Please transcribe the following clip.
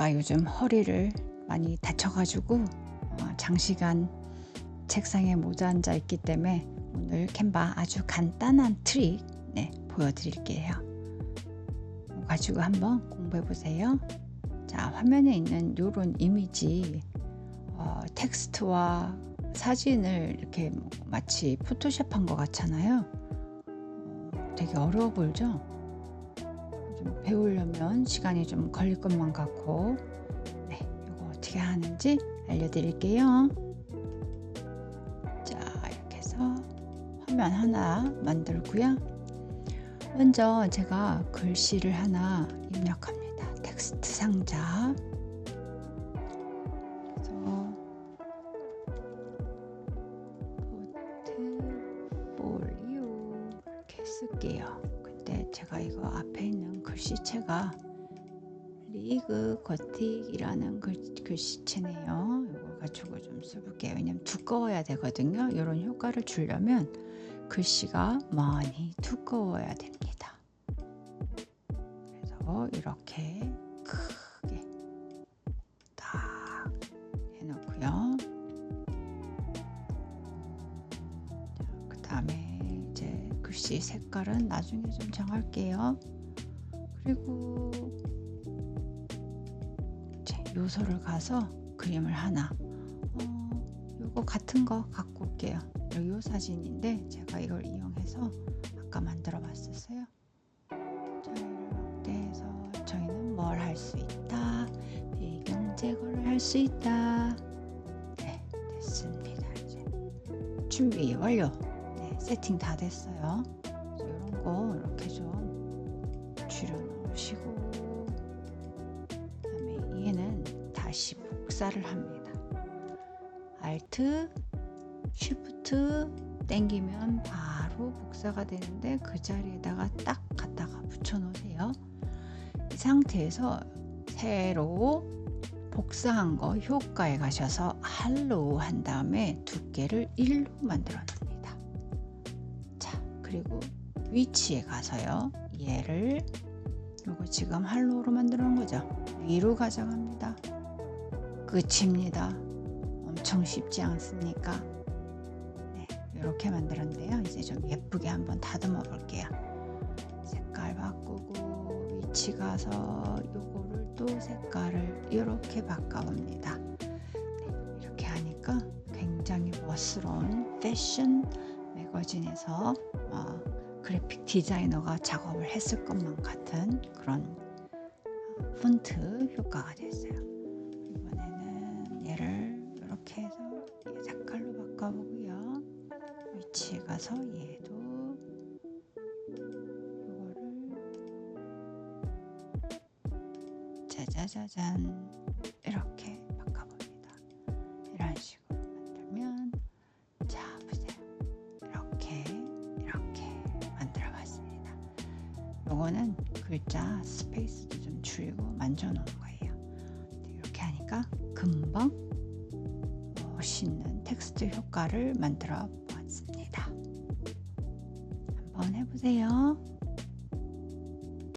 제가 요즘 허리를 많이 다쳐가지고 어, 장시간 책상에 못 앉아 있기 때문에 오늘 캔바 아주 간단한 트릭 네, 보여드릴게요. 이거 가지고 한번 공부해 보세요. 자 화면에 있는 이런 이미지 어, 텍스트와 사진을 이렇게 마치 포토샵한 것 같잖아요. 어, 되게 어려워 보이죠? 좀 배우려면 시간이 좀 걸릴 것만 같고 네, 이거 어떻게 하는지 알려드릴게요. 자, 이렇게 해서 화면 하나 만들고요. 먼저 제가 글씨를 하나 입력합니다. 텍스트 상자. 쓸게요. 근데 제가 이거 앞에 있는 글씨체가 리그 거틱이라는 글, 글씨체네요. 이걸 가지고 좀 써볼게요. 왜냐면 두꺼워야 되거든요. 이런 효과를 주려면 글씨가 많이 두꺼워야 됩니다. 그래서 이렇게 크게 딱 해놓고요. 그 다음에 이제 글씨 색깔은 나중에 좀 정할게요. 그리고 요소를 가서 그림을 하나 어, 요거 같은 거 갖고 올게요. 요 사진인데 제가 이걸 이용해서 아까 만들어 봤었어요. 자 이렇게 해서 저희는 뭘 할 수 있다. 배경 제거를 할 수 있다. 네 됐습니다. 이제 준비 완료. 네 세팅 다 됐어요. 이런 거 이렇게 좀 놓으시고 그다음에 얘는 다시 복사를 합니다. 알트 쉬프트 땡기면 바로 복사가 되는데 그 자리에다가 딱 갖다가 붙여 놓으세요. 이 상태에서 새로 복사한 거 효과에 가셔서 할로우 한 다음에 두께를 1로 만들어 줍니다. 자, 그리고 위치에 가서요. 얘를 이거 지금 할로우로 놓은 거죠. 위로 가져갑니다. 끝입니다. 엄청 쉽지 않습니까? 네, 이렇게 만들었는데요. 이제 좀 예쁘게 한번 다듬어 볼게요. 색깔 바꾸고 위치 가서 요거를 또 색깔을 이렇게 바꿔봅니다. 네, 이렇게 하니까 굉장히 멋스러운 패션 매거진에서 어, 그래픽 디자이너가 작업을 했을 것만 같은 그런 폰트 효과가 됐어요. 이번에는 얘를 이렇게 해서 얘 색깔로 바꿔보고요. 위치에 가서 얘도 이거를 짜자자잔 이렇게 바꿔봅니다. 이런 식으로 요거는 글자 스페이스도 좀 줄이고 만져놓은 거예요. 이렇게 하니까 금방 멋있는 텍스트 효과를 만들어 보았습니다. 한번 해보세요.